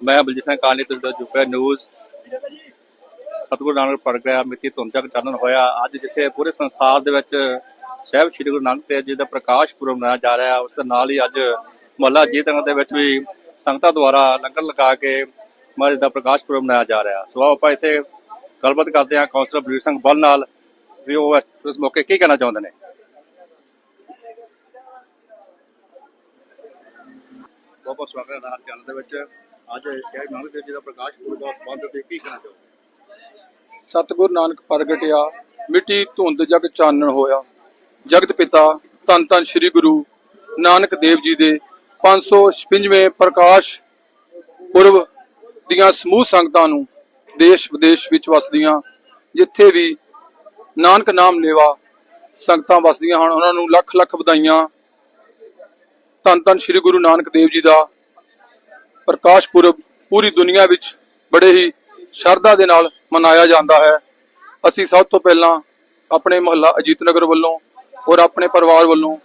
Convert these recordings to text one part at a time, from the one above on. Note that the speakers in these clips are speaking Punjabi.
ਮੈਂ ਬਲਜੀਤ ਸਿੰਘ ਕਾਲਨੀ ਤੋਂ ਜੁਪੇ ਨਿਊਜ਼ ਸਤਿਗੁਰੂ ਨਾਨਕ ਪ੍ਰਗਟਿਆ ਮਿਤੀ ਧੁੰਦ ਤੱਕ ਚਾਨਣ ਹੋਇਆ। ਅੱਜ ਜਿੱਥੇ ਪੂਰੇ ਸੰਸਾਰ ਦੇ ਵਿੱਚ ਸਾਹਿਬ ਸ੍ਰੀ ਗੁਰੂ ਨਾਨਕ ਦੇਵ ਜੀ ਦਾ ਪ੍ਰਕਾਸ਼ ਪੁਰਬ ਮਨਾਇਆ ਜਾ ਰਿਹਾ, ਉਸ ਦੇ ਨਾਲ ਹੀ ਅੱਜ ਮੁਹੱਲਾ ਜੀਤ ਦੇ ਵਿੱਚ ਵੀ ਸੰਗਤਾਂ ਦੁਆਰਾ ਲੰਗਰ ਲਗਾ ਕੇ ਮਹਾਰਾਜ ਦਾ ਪ੍ਰਕਾਸ਼ ਪੁਰਬ ਮਨਾਇਆ ਜਾ ਰਿਹਾ। ਸੋ ਆਓ ਆਪਾਂ ਇੱਥੇ ਗੱਲਬਾਤ ਕਰਦੇ ਹਾਂ, ਕੌਂਸਲਰ ਬਲਵੀਰ ਸਿੰਘ ਬੱਲ ਨਾਲ। ਵੀ ਉਹ ਇਸ ਮੌਕੇ ਕੀ ਕਹਿਣਾ ਚਾਹੁੰਦੇ ਨੇ? ਬਹੁਤ ਬਹੁਤ ਸਵਾਗਤ ਹੈ ਹਰ ਚੈਨਲ ਦੇ ਵਿੱਚ। ਅੱਜ ਸ਼ਹਿਰ ਨਾਨਕ ਦੇਵ ਜੀ ਦਾ ਪ੍ਰਕਾਸ਼ ਪੁਰਬ ਦਾ ਸੰਬੰਧ ਤੇ ਕੀ ਕਹਿਣਾ ਚਾਹੁੰਦੇ ਸਤਿਗੁਰ ਨਾਨਕ ਪ੍ਰਗਟਿਆ ਮਿੱਟੀ ਧੁੰਦ ਜਗ ਚਾਨਣ ਹੋਇਆ। ਜਗਤ ਪਿਤਾ, ਧੰਨ ਧੰਨ ਸ੍ਰੀ ਗੁਰੂ ਨਾਨਕ ਦੇਵ ਜੀ ਦੇ 556ਵੇਂ ਪ੍ਰਕਾਸ਼ ਪੁਰਬ ਦੀਆਂ ਸਮੂਹ ਸੰਗਤਾਂ ਨੂੰ ਦੇਸ਼ ਵਿਦੇਸ਼ ਵਿੱਚ ਵਸਦੀਆਂ, ਜਿੱਥੇ ਵੀ ਨਾਨਕ ਨਾਮ ਲੇਵਾ ਸੰਗਤਾਂ ਵਸਦੀਆਂ ਹਨ, ਉਹਨਾਂ ਨੂੰ ਲੱਖ ਲੱਖ ਵਧਾਈਆਂ ਧੰਨ ਧੰਨ ਸ੍ਰੀ ਗੁਰੂ ਨਾਨਕ ਦੇਵ ਜੀ ਦਾ ਪ੍ਰਕਾਸ਼ ਪੁਰਬ ਪੂਰੀ ਦੁਨੀਆ ਵਿੱਚ ਬੜੇ ਹੀ ਸ਼ਰਧਾ ਦੇ ਨਾਲ ਮਨਾਇਆ ਜਾਂਦਾ ਹੈ। ਅਸੀਂ ਸਭ ਤੋਂ ਪਹਿਲਾਂ ਆਪਣੇ ਮੁਹੱਲਾ ਅਜੀਤ ਨਗਰ ਵੱਲੋਂ ਔਰ ਆਪਣੇ ਪਰਿਵਾਰ ਵੱਲੋਂ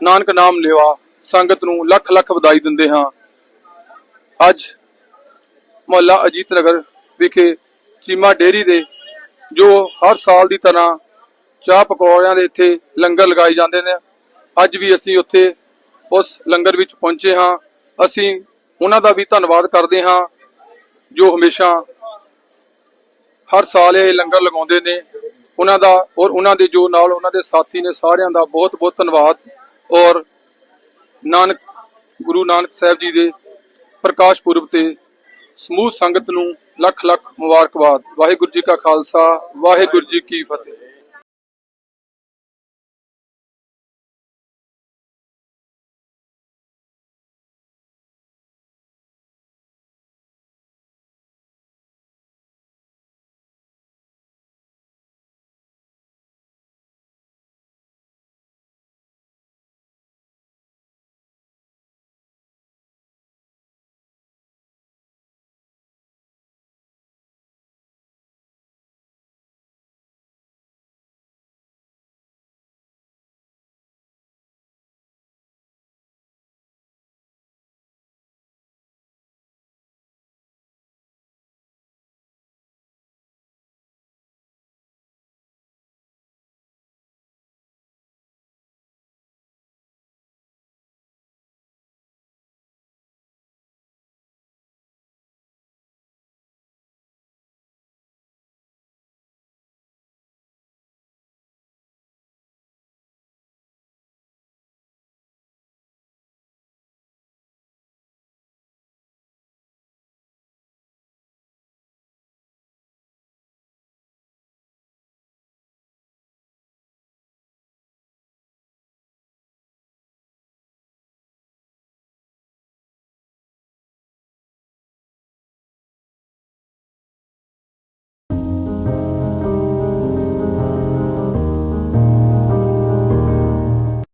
ਨਾਨਕ ਨਾਮ ਲੇਵਾ ਸੰਗਤ ਨੂੰ ਲੱਖ ਲੱਖ ਵਧਾਈ ਦਿੰਦੇ ਹਾਂ। ਅੱਜ ਮੁਹੱਲਾ ਅਜੀਤ ਨਗਰ ਵਿਖੇ ਚੀਮਾ ਡੇਰੀ ਦੇ ਜੋ ਹਰ ਸਾਲ ਦੀ ਤਰ੍ਹਾਂ ਚਾਹ ਪਕੌੜਿਆਂ ਦੇ ਇੱਥੇ ਲੰਗਰ ਲਗਾਏ ਜਾਂਦੇ ਨੇ। ਅੱਜ ਵੀ ਅਸੀਂ ਉੱਥੇ ਉਸ ਲੰਗਰ ਵਿੱਚ ਪਹੁੰਚੇ ਹਾਂ। ਅਸੀਂ ਉਹਨਾਂ ਦਾ ਵੀ ਧੰਨਵਾਦ ਕਰਦੇ ਹਾਂ, ਜੋ ਹਮੇਸ਼ਾ ਹਰ ਸਾਲ ਇਹ ਲੰਗਰ ਲਗਾਉਂਦੇ ਨੇ। ਉਹਨਾਂ ਦਾ ਔਰ ਉਹਨਾਂ ਦੇ ਜੋ ਨਾਲ ਉਹਨਾਂ ਦੇ ਸਾਥੀ ਨੇ ਸਾਰਿਆਂ ਦਾ ਬਹੁਤ ਬਹੁਤ ਧੰਨਵਾਦ। ਔਰ ਨਾਨਕ, ਗੁਰੂ ਨਾਨਕ ਸਾਹਿਬ ਜੀ ਦੇ ਪ੍ਰਕਾਸ਼ ਪੁਰਬ ਤੇ ਸਮੂਹ ਸੰਗਤ ਨੂੰ ਲੱਖ ਲੱਖ ਮੁਬਾਰਕਬਾਦ। ਵਾਹਿਗੁਰੂ ਜੀ ਕਾ ਖਾਲਸਾ, ਵਾਹਿਗੁਰੂ ਜੀ ਕੀ ਫਤਿਹ।